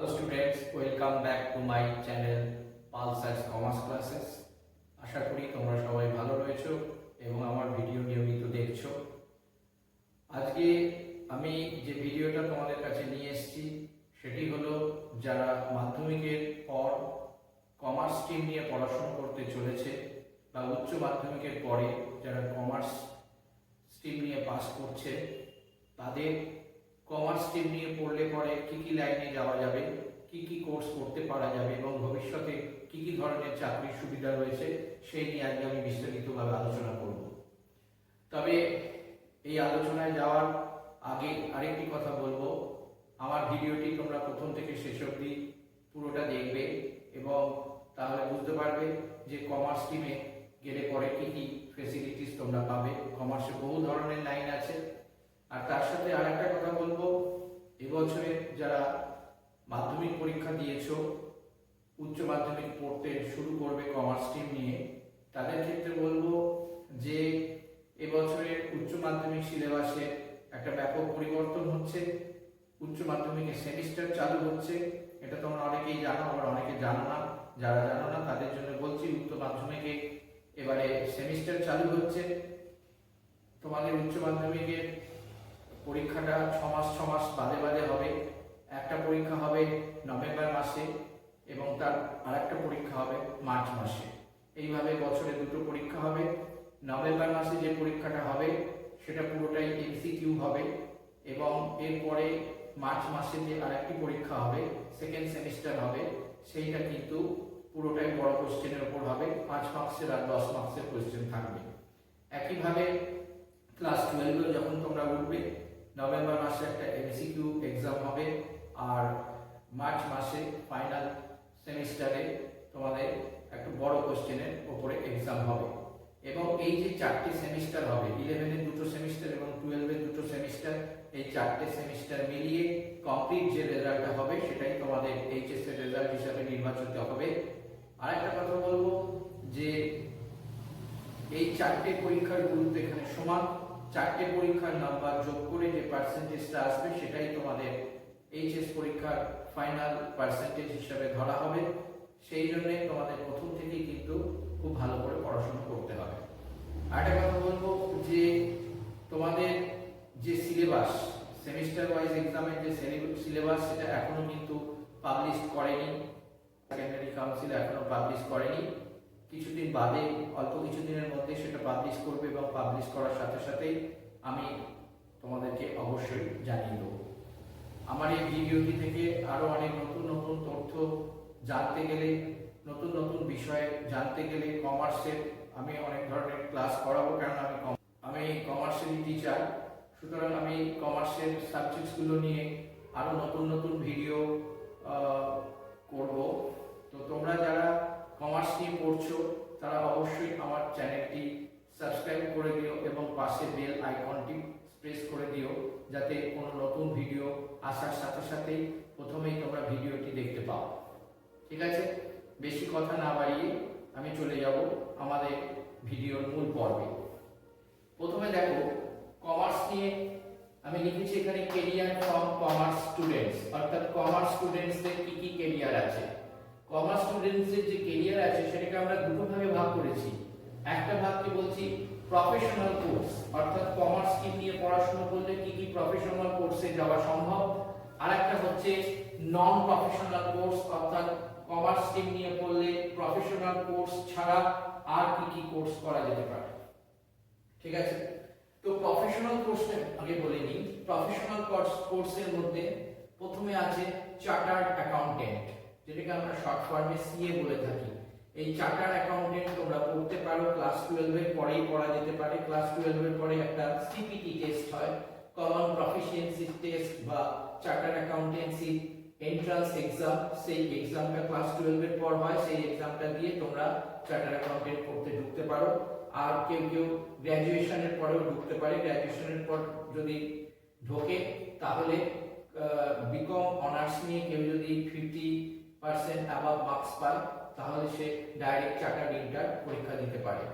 Hello students, welcome back to my channel Pulsars Commerce Classes. আশা করি তোমরা সবাই ভালো রয়েছো এবং আমার ভিডিও নিয়মিত দেখছ আজকে আমি যে ভিডিওটা তোমাদের কাছে নিয়ে এসেছি সেটি হলো যারা মাধ্যমিকের পর কমার্স স্ট্রিম নিয়ে পড়াশোনা করতে চলেছে বা উচ্চ মাধ্যমিকের পরে যারা কমার্স স্ট্রিম নিয়ে পাস করছে তাদের কমার্স স্ট্রিম নিয়ে পড়লে পরে কি কি লাইনে যাওয়া যাবে, কি কি কোর্স করতে পারা যাবে এবং ভবিষ্যতে কি কি ধরনের চাকরির সুবিধা রয়েছে, সেই নিয়ে আজকে আমি বিস্তারিতভাবে আলোচনা করব। তবে এই আলোচনায় যাওয়ার আগে আরেকটি কথা বলব। আমার ভিডিওটি তোমরা প্রথম থেকে শেষ অবধি পুরোটা দেখবে এবং তাহলে বুঝতে পারবে যে কমার্স স্ট্রিমে গেলে পরে কি কি ফেসিলিটিস তোমরা পাবে। কমার্সে বহু ধরনের লাইন আছে। আর তার সাথে আরেকটা কথা বলব। এবছরে যারা মাধ্যমিক পরীক্ষা দিয়েছ, উচ্চ মাধ্যমিক পড়তে শুরু করবে কমার্স স্ট্রিম নিয়ে, তাদের ক্ষেত্রে বলব যে এবছরের উচ্চ মাধ্যমিক সিলেবাসে একটা ব্যাপক পরিবর্তন হচ্ছে। উচ্চ মাধ্যমিকের সেমিস্টার চালু হচ্ছে। এটা তোমরা অনেকেই জানো, আবার অনেকে জানো না। যারা জানো না, তাদের জন্য বলছি উচ্চ মাধ্যমিকে এবারে সেমিস্টার চালু হচ্ছে। তোমাদের উচ্চ মাধ্যমিকের পরীক্ষাটা ছ মাস ছ মাস বাদে বাদে হবে। একটা পরীক্ষা হবে নভেম্বর মাসে এবং তার আরেকটা পরীক্ষা হবে মার্চ মাসে। এইভাবে বছরে দুটো পরীক্ষা হবে। নভেম্বর মাসে যে পরীক্ষাটা হবে, সেটা পুরোটাই এমসিকিউ হবে এবং এরপরে মার্চ মাসে যে আরেকটি পরীক্ষা হবে সেকেন্ড সেমিস্টার হবে, সেইটা কিন্তু পুরোটাই বড় কোশ্চেনের উপর হবে। পাঁচ মার্কসের আর দশ মার্কসের কোশ্চেন থাকবে। একইভাবে ক্লাস টুয়েলভে যখন তোমরা উঠবে নভেম্বর মাসে একটা এমসিকিউ এক্সাম হবে আর মার্চ মাসে ফাইনাল সেমিস্টারে তোমাদের একটা বড় কোশ্চেনের ওপরে এক্সাম হবে। এবং এই যে চারটে সেমিস্টার হবে ইলেভেনের দুটো সেমিস্টার এবং টুয়েলভের দুটো সেমিস্টার এই চারটে সেমিস্টার মিলিয়ে কমপ্লিট যে রেজাল্টটা হবে সেটাই তোমাদের এইচএস এর রেজাল্ট হিসাবে নির্বাচিত হবে। আর একটা কথা বলব যে এই চারটে পরীক্ষার গুরুত্ব এখানে সমান চারটে পরীক্ষার নাম্বার যোগ করে যে পার্সেন্টেজটা আসবে, সেটাই তোমাদের এইচএস পরীক্ষার ফাইনাল পার্সেন্টেজ হিসাবে ধরা হবে। সেই জন্য তোমাদের প্রথম থেকেই কিন্তু খুব ভালো করে পড়াশোনা করতে হবে। আরেকটা কথা বলব যে তোমাদের যে সিলেবাস সেমিস্টার ওয়াইজ এক্সামের যে সিলেবাস সেটা এখনও কিন্তু পাবলিশ করেনি। সেকেন্ডারি কাউন্সিল এখনও পাবলিশ করেনি। কিছুদিন বাদে, অল্প কিছুদিনের মধ্যে সেটা পাবলিশ করবে এবং পাবলিশ করার সাথে সাথেই আমি তোমাদেরকে অবশ্যই জানিয়ে দেবো। আমার এই ভিডিওটি থেকে আরও অনেক নতুন নতুন তথ্য জানতে গেলে, নতুন নতুন বিষয়ে জানতে গেলে কমার্সের আমি অনেক ধরনের ক্লাস করাবো, কারণ আমি আমি কমার্সেরই টিচার সুতরাং আমি কমার্সের সাবজেক্টসগুলো নিয়ে আরও নতুন নতুন ভিডিও করব। তো তোমরা যারা কমার্স নিয়ে পড়ছো, তারা অবশ্যই আমার চ্যানেলটি সাবস্ক্রাইব করে দিও এবং পাশে বেল আইকনটি প্রেস করে দিও, যাতে কোনো নতুন ভিডিও আসার সাথে সাথেই প্রথমেই তোমরা ভিডিওটি দেখতে পাও। ঠিক আছে? বেশি কথা না বাড়িয়ে আমি চলে যাব আমাদের ভিডিওর মূল পর্বে। প্রথমে দেখো কমার্স নিয়ে আমি লিখেছি এখানে কেরিয়ার ফ্রম কমার্স স্টুডেন্টস অর্থাৎ কমার্স স্টুডেন্টসদের কি কি কেরিয়ার আছে? কমার্স স্টুডেন্টসদের যে কেরিয়ার আছে, সেটাকে আমরা দুটো ভাগে ভাগ করেছি। একটা ভাগকে বলছি? প্রফেশনাল কোর্স অর্থাৎ কমার্স স্ট্রিম নিয়ে পড়াশোনা করলে কি কি প্রফেশনাল কোর্সে যাওয়া সম্ভব? আর একটা হচ্ছে নন প্রফেশনাল কোর্স অর্থাৎ কমার্স স্ট্রিম নিয়ে পড়লে প্রফেশনাল কোর্স ছাড়া আর কি কি কোর্স করা যেতে পারে? ঠিক আছে? তো প্রফেশনাল কোর্সটা আগে বলে নিই। প্রফেশনাল কোর্স কোর্সের মধ্যে প্রথমে আছে চার্টার্ড অ্যাকাউন্টেন্ট যেটাকে আমরা শর্ট ফর্মে সিএ বলে থাকি। এই চার্টার্ড অ্যাকাউন্টেন্ট তোমরা পড়তে পারো ক্লাস টুয়েলভ এর পরেই পড়া যেতে পারে। ক্লাস টুয়েলভ এর পরে একটা সিপিটি টেস্ট হয় কমন প্রফিসিয়েন্সি টেস্ট বা চার্টার্ড অ্যাকাউন্টেন্সি এন্ট্রান্স এক্সাম সেই এক্সামটা ক্লাস টুয়েলভ এর পর হয়, সেই এক্সামটা দিয়ে তোমরা চার্টার্ড অ্যাকাউন্টেন্ট পড়তে ঢুকতে পারো। আর কেউ কেউ গ্র্যাজুয়েশনের পরেও ঢুকতে পারে। গ্র্যাজুয়েশনের পর যদি ঢোকে, তাহলে বিকম অনার্স নিয়ে কেউ যদি ফিফটি পার্সেন্ট অ্যাবাভ মার্কস পায়, তাহলে সে ডাইরেক্ট চার্টার্ড ইন্টার পরীক্ষা দিতে পারে।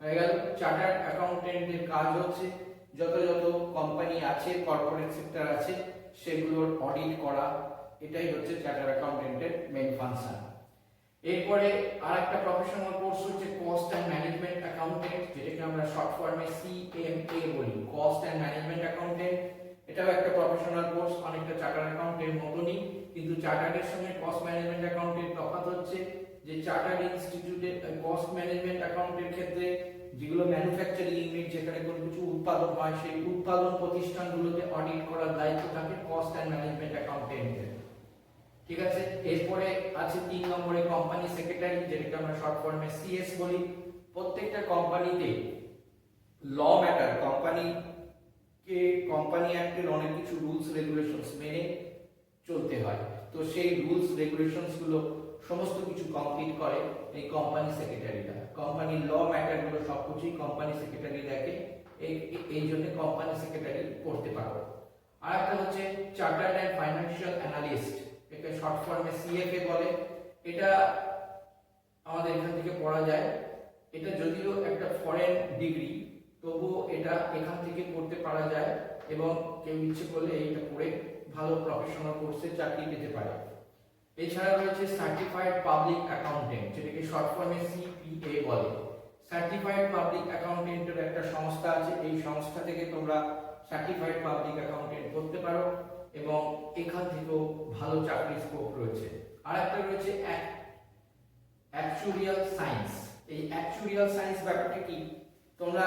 হয়ে গেল চার্টার্ড অ্যাকাউন্টেন্টের কাজ হচ্ছে যত যত কোম্পানি আছে কর্পোরেট সেক্টর আছে, সেগুলোর অডিট করা, এটাই হচ্ছে চার্টার অ্যাকাউন্টেন্টের মেইন ফাংশন এরপরে আর একটা প্রফেশনাল কোর্স হচ্ছে কস্ট অ্যান্ড ম্যানেজমেন্ট অ্যাকাউন্টেন্ট যেটাকে আমরা শর্ট ফর্মে সিএমএ বলি। কস্ট অ্যান্ড ম্যানেজমেন্ট অ্যাকাউন্টেন্ট এটাও একটা প্রফেশনাল কোর্স অনেকটা চার্টার অ্যাকাউন্টের মতনই, কিন্তু চার্টার্ডের সঙ্গে কস্ট ম্যানেজমেন্ট অ্যাকাউন্টের তফাৎ হচ্ছে যে চার্টার্ড ইনস্টিটিউটে কস্ট ম্যানেজমেন্ট অ্যাকাউন্টের ক্ষেত্রে যেগুলো ম্যানুফ্যাকচারিং ইউনিট যেখানে কোনো কিছু উৎপাদন হয়, সেই উৎপাদন প্রতিষ্ঠানগুলোতে অডিট করার দায়িত্ব থাকে কস্ট অ্যান্ড ম্যানেজমেন্ট অ্যাকাউন্টেন্টের ঠিক আছে? এরপরে আছে তিন নম্বরে কোম্পানি সেক্রেটারি যেটাকে আমরা শর্ট ফর্মে সিএস বলি। প্রত্যেকটা কোম্পানিতে ল ম্যাটার কোম্পানি কে কোম্পানি অ্যাক্টের অনেক কিছু রুলস, রেগুলেশনস মেনে চলতে হয়। তো সেই রুলস, রেগুলেশনসগুলো সমস্ত কিছু কমপ্লিট করে এই কোম্পানি সেক্রেটারিরা। কোম্পানির ল ম্যাটারগুলো সবকিছুই কোম্পানি সেক্রেটারি দেখে, এই এই জন্য কোম্পানি সেক্রেটারি করতে পারো। আর একটা হচ্ছে চার্টার্ড অ্যান্ড ফাইন্যান্সিয়াল অ্যানালিস্ট একে শর্ট ফর্মে সিএফএ বলে। এটা আমাদের এখান থেকে পড়া যায়। এটা যদিও একটা ফরেন ডিগ্রি তবুও এটা এখান থেকে করতে পারা যায় এবং কেউ ইচ্ছে করলে এইটা করে ভালো প্রফেশনাল কোর্সে চাকরি পেতে পারে। এছাড়া রয়েছে সার্টিফাইড পাবলিক অ্যাকাউন্টেন্ট যেটাকে শর্ট ফর্মে সিপিএ বলে। সার্টিফাইড পাবলিক অ্যাকাউন্টেন্টের একটা সংস্থা আছে, এই সংস্থা থেকে তোমরা সার্টিফাইড পাবলিক অ্যাকাউন্টেন্ট করতে পারো এবং এখান থেকেও ভালো চাকরির স্কোপ রয়েছে। আর একটা রয়েছে অ্যাকচুরিয়াল সায়েন্স এই অ্যাকচুরিয়াল সায়েন্স ব্যাপারটা কি? তোমরা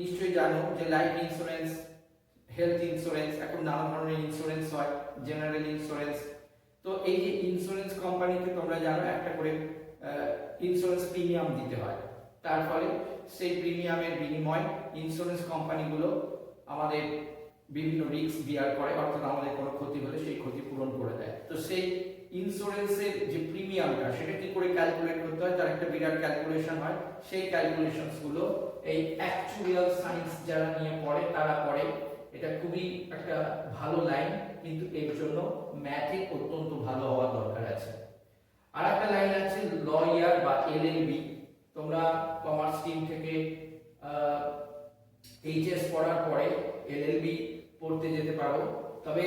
নিশ্চয়ই জানো যে লাইফ ইন্স্যুরেন্স হেলথ ইন্স্যুরেন্স এখন নানা ধরনের ইন্স্যুরেন্স হয় জেনারেল ইন্স্যুরেন্স তো এই যে ইন্স্যুরেন্স কোম্পানিতে তোমরা জানো, একটা করে ইন্স্যুরেন্স প্রিমিয়াম দিতে হয়। তার ফলে সেই প্রিমিয়ামের বিনিময় ইন্স্যুরেন্স কোম্পানিগুলো আমাদের বিভিন্ন রিস্ক বিয়ার করে, অর্থাৎ আমাদের কোনো ক্ষতি হলে সেই ক্ষতি পূরণ করে দেয়। তো সেই ইন্স্যুরেন্সের যে প্রিমিয়ামটা সেটা কি করে ক্যালকুলেট করতে হয়? তার একটা বিরাট ক্যালকুলেশন হয়। সেই ক্যালকুলেশনসগুলো এই অ্যাকচুয়াল সায়েন্স যারা নিয়ে পড়ে, তারা পড়ে। এটা খুবই একটা ভালো লাইন কিন্তু এর জন্য ম্যাথে অত্যন্ত ভালো হওয়া দরকার আছে। আর একটা লাইন আছে লয়ার বা এলএলবি তোমরা কমার্স স্ট্রিম থেকে এইচএস পড়ার পরে এলএলবি পড়তে যেতে পারো। তবে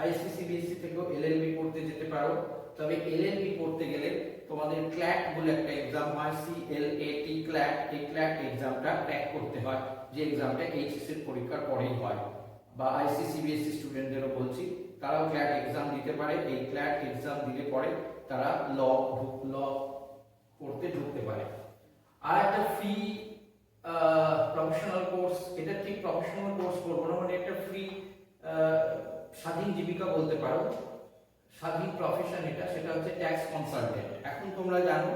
আইসিসিবিএসসি থেকেও এলএলবি পড়তে যেতে পারো। তবে এলএলবি পড়তে গেলে তোমাদের ক্ল্যাট বলে একটা exam C L A T টি ক্ল্যাট এই ক্ল্যাট এক্সামটা ক্র্যাক করতে হয়, যে এক্সামটা এইচএস এর পরীক্ষার পরেই হয়। বা আইসিসিবিএসসি স্টুডেন্টদেরও বলছি, তারাও ক্ল্যাট এক্সাম দিতে পারে, এই ক্ল্যাট এক্সাম দিলে পরে তারা ল ল পড়তে ঢুকতে পারে। আর একটা ফ্রি প্রফেশনাল কোর্স এটা ঠিক প্রফেশনাল কোর্স করব না মানে একটা ফ্রি স্বাধীন জীবিকা বলতে পারো। স্বাধীন প্রফেশন এটা, সেটা হচ্ছে ট্যাক্স কনসালটেন্ট এখন তোমরা জানো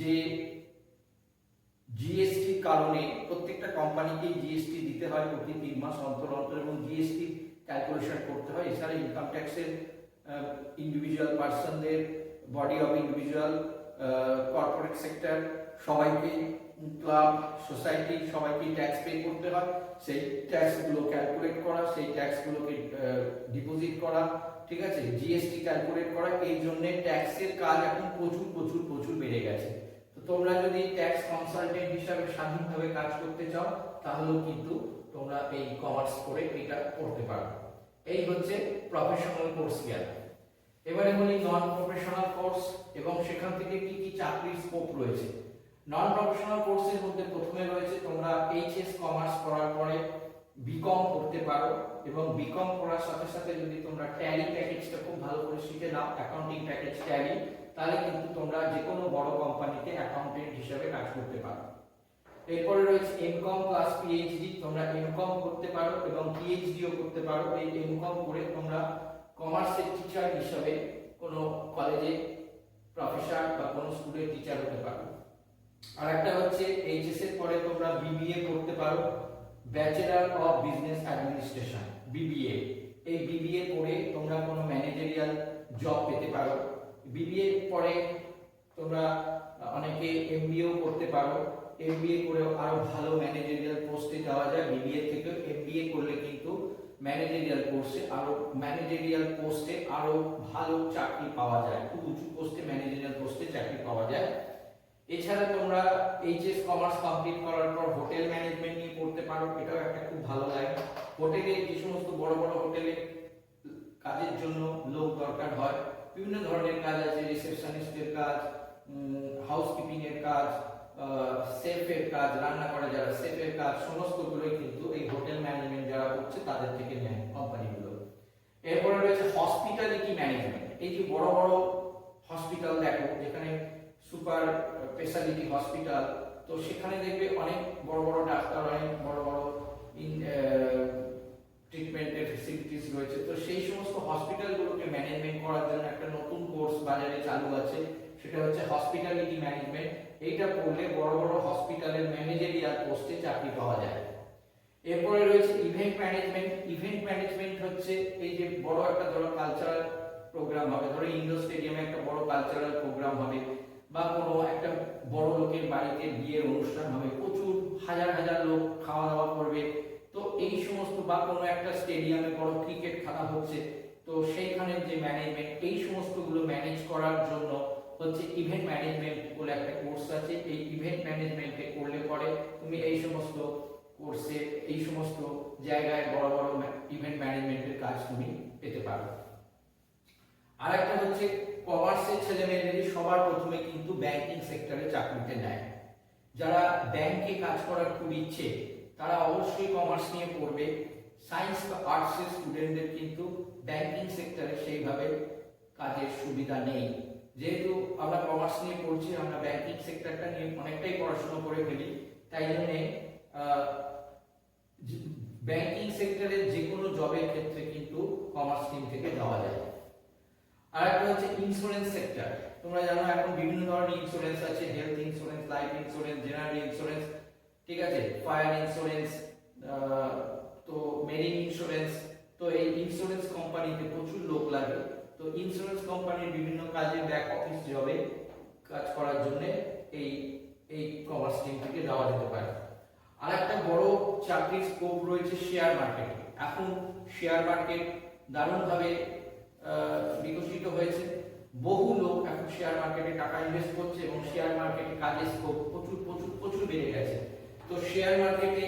যে জিএসটির কারণে প্রত্যেকটা কোম্পানিকেই জিএসটি দিতে হয় প্রতি তিন মাস অন্তর অন্তর এবং জিএসটি ক্যালকুলেশন করতে হয়। এছাড়া ইনকাম ট্যাক্সের individual পার্সনদের body of individual corporate sector সবাইকে ক্লাব সোসাইটি সবাইকে ট্যাক্স পে করতে হয়। সেই ট্যাক্সগুলো ক্যালকুলেট করা, সেই ট্যাক্সগুলোকে ডিপোজিট করা ঠিক আছে? জিএসটি ক্যালকুলেট করা, এই জন্য ট্যাক্সের কাজ এখন প্রচুর প্রচুর প্রচুর বেড়ে গেছে। তো তোমরা যদি ট্যাক্স কনসালটেন্ট হিসাবে স্বাধীনভাবে কাজ করতে চাও, তাহলেও কিন্তু তোমরা এই কমার্স করে এটা করতে পারো। এই হচ্ছে প্রফেশনাল কোর্স গেল এবারে বলি নন প্রফেশনাল কোর্স এবং সেখান থেকে কি কি চাকরির স্কোপ রয়েছে। নন প্রফেশনাল কোর্সের মধ্যে প্রথমে রয়েছে তোমরা এইচএস কমার্স করার পরে বিকম করতে পারো এবং বিকম করার সাথে সাথে যদি তোমরা ট্যালি প্যাকেজটা খুব ভালো করে শিখে নাও অ্যাকাউন্টিং প্যাকেজ ট্যালি তাহলে কিন্তু তোমরা যে কোনো বড় কোম্পানিতে অ্যাকাউন্টেন্ট হিসেবে কাজ করতে পারো। এরপরে রয়েছে এমকম প্লাস পিএইচডি তোমরা এমকম করতে পারো এবং পিএইচডিও করতে পারো। এই এমকম করে তোমরা কমার্সের টিচার হিসেবে কোনো কলেজে প্রফেসর বা কোনো স্কুলের টিচার হতে পারো। আর একটা হচ্ছে এইচএস এর পরে তোমরা বিবিএ করতে পারো। Bachelor of business administration BBA এই বিবিএ পড়ে তোমরা কোনো ম্যানেজারিয়াল জব পেতে পারো। বিবিএ পরে তোমরা অনেকে এমবিএও করতে পারো। এমবিএ করেও আরও ভালো ম্যানেজারিয়াল পোস্টে যাওয়া যায়। বিবিএ থেকে এমবিএ করলে কিন্তু ম্যানেজারিয়াল কোর্সে আরও ম্যানেজারিয়াল পোস্টে আরও ভালো চাকরি পাওয়া যায়। খুব উঁচু পোস্টে ম্যানেজারিয়াল পোস্টে চাকরি পাওয়া যায়। এছাড়া তোমরা এইচএস কমার্স কমপ্লিট করার পর হোটেল ম্যানেজমেন্ট নিয়ে পড়তে পারো, এটাও একটা খুব ভালো লাইন হোটেলে যে সমস্ত বড় বড় হোটেলে কাজের জন্য লোক দরকার হয়, বিভিন্ন ধরনের কাজ আছে রিসেপশনিস্টের কাজ হাউসকিপিং এর কাজ সেফের কাজ, রান্না করা যারা সেফের কাজ, সমস্তগুলোই কিন্তু এই হোটেল ম্যানেজমেন্ট যারা করছে তাদের থেকে নেয় কোম্পানিগুলো এরপরে রয়েছে হসপিটালিটি ম্যানেজমেন্ট এই যে বড় বড় হসপিটাল দেখো, যেখানে সুপার স্পেশালিটি হসপিটাল, তো সেখানে দেখবে অনেক বড় বড় ডাক্তার, অনেক বড় বড় ট্রিটমেন্টের ফেসিলিটিস রয়েছে। তো সেই সমস্ত হসপিটালগুলোকে ম্যানেজমেন্ট করার জন্য একটা নতুন কোর্স বাজারে চালু আছে। সেটা হচ্ছে হসপিটালিটি ম্যানেজমেন্ট এইটা পড়লে বড় বড় হসপিটালের ম্যানেজারিয়াল পোস্টে চাকরি পাওয়া যায়। এরপরে রয়েছে ইভেন্ট ম্যানেজমেন্ট ইভেন্ট ম্যানেজমেন্ট হচ্ছে এই যে বড় একটা ধরো কালচারাল প্রোগ্রাম হবে। ধরো ইন্ডোর স্টেডিয়ামে একটা বড় কালচারাল প্রোগ্রাম হবে। বা কোনো একটা বড় লোকের বাড়িতে বিয়ের অনুষ্ঠান হবে, প্রচুর হাজার হাজার লোক খাওয়া দাওয়া করবে। তো এই সমস্ত বা কোনো একটা স্টেডিয়ামে বড় ক্রিকেট খেলা হচ্ছে, তো সেইখানে যে ম্যানেজমেন্ট এই সমস্তগুলো ম্যানেজ করার জন্য হচ্ছে ইভেন্ট ম্যানেজমেন্ট বলে একটা কোর্স আছে। এই ইভেন্ট ম্যানেজমেন্টে করলে পরে তুমি এই সমস্ত কোর্সে এই সমস্ত জায়গায় বড় বড় ইভেন্ট ম্যানেজমেন্টের কাজ তুমি পেতে পারো। আর একটা হচ্ছে কমার্সের ছেলে মেয়েদের সবার প্রথমে কিন্তু ব্যাংকিং সেক্টরে চাকরিতে নেয়। যারা ব্যাংকে কাজ করার খুব ইচ্ছে, তারা অবশ্যই কমার্স নিয়ে পড়বে। সায়েন্স বা আর্টসের স্টুডেন্টদের কিন্তু ব্যাংকিং সেক্টরে সেইভাবে কাজের সুবিধা নেই। যেহেতু আমরা কমার্স নিয়ে পড়ছি, আমরা ব্যাংকিং সেক্টরটা নিয়ে অনেকটাই পড়াশোনা করে ফেলি, তাই জন্যে ব্যাংকিং সেক্টরে যে কোনো জবের ক্ষেত্রে কিন্তু কমার্স স্ট্রিম থেকে যাওয়া যায়। আর একটা হচ্ছে ইন্স্যুরেন্স সেক্টর তোমরা জানো এখন বিভিন্ন ধরনের ইন্স্যুরেন্স আছে health insurance life insurance general insurance ঠিক আছে? ফায়ার ইন্স্যুরেন্স তো মেরিন ইন্স্যুরেন্স তো এই ইন্স্যুরেন্স কোম্পানিতে প্রচুর লোক লাগে। তো ইন্স্যুরেন্স কোম্পানির বিভিন্ন কাজে ব্যাক অফিস জবে কাজ করার জন্য এই এই কমার্স থেকে যাওয়া যেতে পারে। আর একটা বড় চাকরির স্কোপ রয়েছে শেয়ার মার্কেটে এখন শেয়ার মার্কেট দারুণভাবে বিকশিত হয়েছে। বহু লোক এখন শেয়ার মার্কেটে টাকা ইনভেস্ট করছে এবং শেয়ার মার্কেটে কাজের স্কোপ প্রচুর প্রচুর প্রচুর বেড়ে গেছে। তো শেয়ার মার্কেটে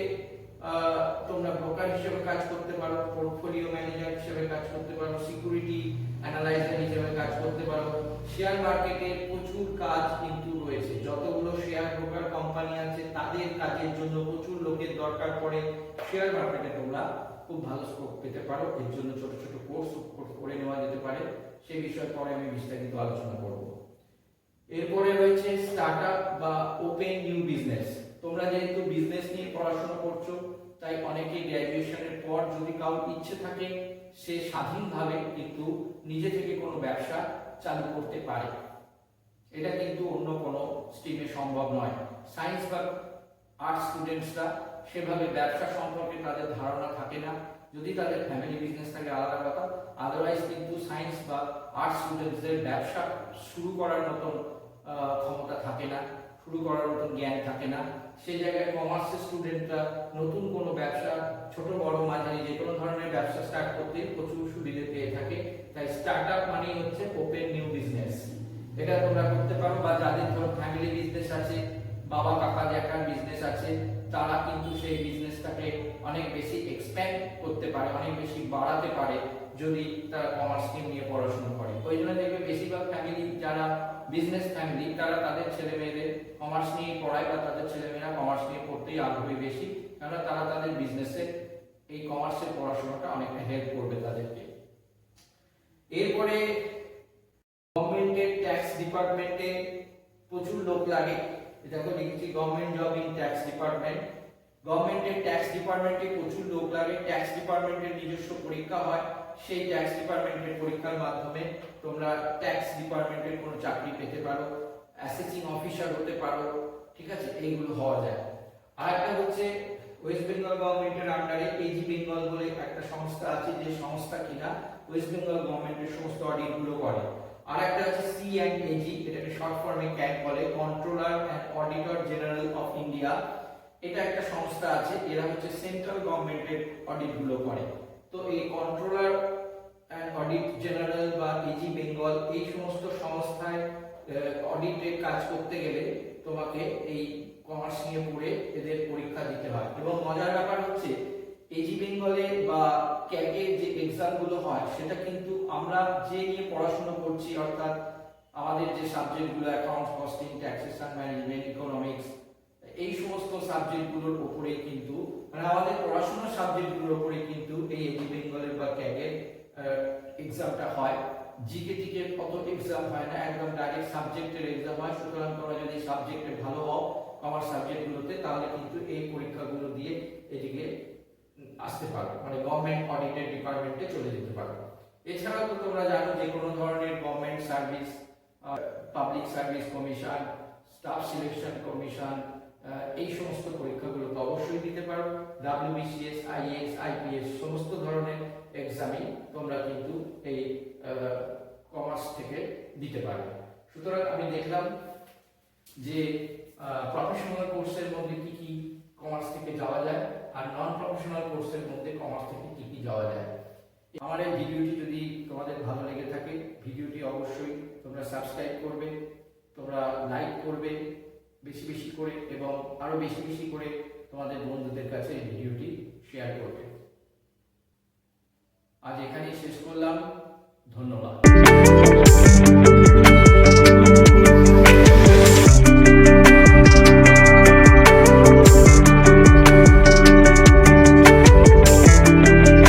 তোমরা ব্রোকার হিসেবে কাজ করতে পারো পোর্টফোলিও ম্যানেজার হিসেবে কাজ করতে পারো সিকিউরিটি অ্যানালাইজার হিসেবে কাজ করতে পারো। শেয়ার মার্কেটে প্রচুর কাজ কিন্তু রয়েছে। যতগুলো শেয়ার ব্রোকার কোম্পানি আছে, তাদের কাজের জন্য প্রচুর লোকের দরকার পড়ে শেয়ার মার্কেটে তোমরা খুব ভালো স্কোপ পেতে পারো। এর জন্য ছোট ছোট কোর্স করে নেওয়া যেতে পারে। সেই বিষয়ে পরে আমি বিস্তারিত আলোচনা করব। এরপরে রয়েছে স্টার্টআপ বা ওপেন নিউ বিজনেস তোমরা যেহেতু বিজনেস নিয়ে পড়াশোনা করছ, তাই অনেকে গ্র্যাজুয়েশনের পর যদি কাউ ইচ্ছে থাকে, সে স্বাধীনভাবে কিন্তু নিজে থেকে কোনো ব্যবসা চালু করতে পারে। এটা কিন্তু অন্য কোনো স্ট্রিমে সম্ভব নয়। সায়েন্স বা আর্টস স্টুডেন্টসরা সেভাবে ব্যবসা সম্পর্কে তাদের ধারণা থাকে না। যদি তাদের ফ্যামিলি বিজনেস থাকে, আলাদা কথা। আদারওয়াইজ কিন্তু সায়েন্স বা আর্টস স্টুডেন্টসদের ব্যবসা শুরু করার মতন ক্ষমতা থাকে না। শুরু করার মতন জ্ঞান থাকে না। সেই জায়গায় কমার্সের স্টুডেন্টরা নতুন কোনো ব্যবসা, ছোট, বড়, মাঝারি, যে কোনো ধরনের ব্যবসা স্টার্ট করতে প্রচুর সুবিধে পেয়ে থাকে। তাই স্টার্ট আপ মানেই হচ্ছে ওপেন নিউ বিজনেস এটা তোমরা করতে পারো বা যাদের ধরো ফ্যামিলি বিজনেস আছে বাবা কাকা জ্যাঠার বিজনেস আছে তারা কিন্তু সেই বিজনেসটাকে অনেক বেশি এক্সপ্যান্ড করতে পারে, অনেক বেশি বাড়াতে পারে যদি তারা কমার্স স্ট্রিম নিয়ে পড়াশোনা করে। ওই জন্য দেখবে বেশিরভাগ ফ্যামিলি যারা বিজনেস ফ্যামিলি তারা তাদের ছেলে মেয়েদের কমার্স নিয়ে পড়ায় বা তাদের ছেলে মেয়েরা কমার্স নিয়ে পড়তেই আগ্রহী বেশি, কেননা তারা তাদের বিজনেসে এই কমার্সের পড়াশোনাটা অনেকটা হেল্প করবে তাদেরকে। এরপরে গভর্নমেন্টের ট্যাক্স ডিপার্টমেন্টে প্রচুর লোক লাগে। দেখো লিখছি government job in tax department গভর্নমেন্টের ট্যাক্স ডিপার্টমেন্টে প্রচুর লোক লাগে। ট্যাক্স ডিপার্টমেন্টের নিজস্ব পরীক্ষা হয়। সেই ট্যাক্স ডিপার্টমেন্টের পরীক্ষার মাধ্যমে তোমরা ট্যাক্স ডিপার্টমেন্টের কোনো চাকরি পেতে পারো অ্যাসেসিং অফিসার হতে পারো, ঠিক আছে? এইগুলো হওয়া যায়। আর একটা হচ্ছে ওয়েস্ট বেঙ্গল গভর্নমেন্টের আন্ডারে এজি বেঙ্গল বলে একটা সংস্থা আছে। যে সংস্থা কিনা ওয়েস্ট বেঙ্গল গভর্নমেন্টের সমস্ত অডিটগুলো করে। আর একটা আছে সি অ্যান্ড এজি এটাকে শর্ট ফর্মে ক্যাট বলে controller and auditor general of India এটা একটা সংস্থা আছে, এরা হচ্ছে সেন্ট্রাল গভর্নমেন্টের অডিটগুলো করে। তো এই কন্ট্রোলার অ্যান্ড অডিট জেনারেল বা এজি বেঙ্গল এই সমস্ত সংস্থায় অডিটে কাজ করতে গেলে তোমাকে এই কমার্স নিয়ে পড়ে এদের পরীক্ষা দিতে হয়। এবং মজার ব্যাপার হচ্ছে এজি বেঙ্গলে বা ক্যাগের যে এক্সামগুলো হয়, সেটা কিন্তু আমরা যে নিয়ে পড়াশোনা করছি, অর্থাৎ আমাদের যে সাবজেক্টগুলো accounts costing taxation management economics এই সমস্ত সাবজেক্টগুলোর উপরেই কিন্তু মানে আমাদের পড়াশোনার সাবজেক্টগুলোর উপরেই কিন্তু এই এজি বেঙ্গলের বা ক্যাগের এক্সামটা হয়। জিকে টিকে কত এক্সাম হয় না, একদম ডাইরেক্ট সাবজেক্টের এক্সাম হয়। সুতরাং তোমরা যদি সাবজেক্টে ভালো হও কমার্স সাবজেক্টগুলোতে তাহলে কিন্তু এই পরীক্ষাগুলো দিয়ে এদিকে আসতে পারো মানে গভর্নমেন্ট অডিটেড ডিপার্টমেন্টে চলে যেতে পারো এছাড়াও তো তোমরা জানো যে কোনো ধরনের government service public service commission staff selection commission এই সমস্ত পরীক্ষাগুলো তো অবশ্যই দিতে পারো। ডাব্লিউবিসিএস আইএস আইপিএস সমস্ত ধরনের এক্সামই তোমরা কিন্তু এই কমার্স থেকে দিতে পারবে। সুতরাং আমি দেখলাম যে প্রফেশনাল কোর্সের মধ্যে কি কি কমার্স থেকে যাওয়া যায়। আর নন প্রফেশনাল কোর্সের মধ্যে কমার্স থেকে কি কি যাওয়া যায়? আমার এই ভিডিওটি যদি তোমাদের ভালো লেগে থাকে, ভিডিওটি অবশ্যই তোমরা সাবস্ক্রাইব করবে, তোমরা লাইক করবে বেশি বেশি করে এবং আরও বেশি বেশি করে তোমাদের বন্ধুদের কাছে ভিডিওটি শেয়ার করবে। আজ এখানেই শেষ করলাম। ধন্যবাদ।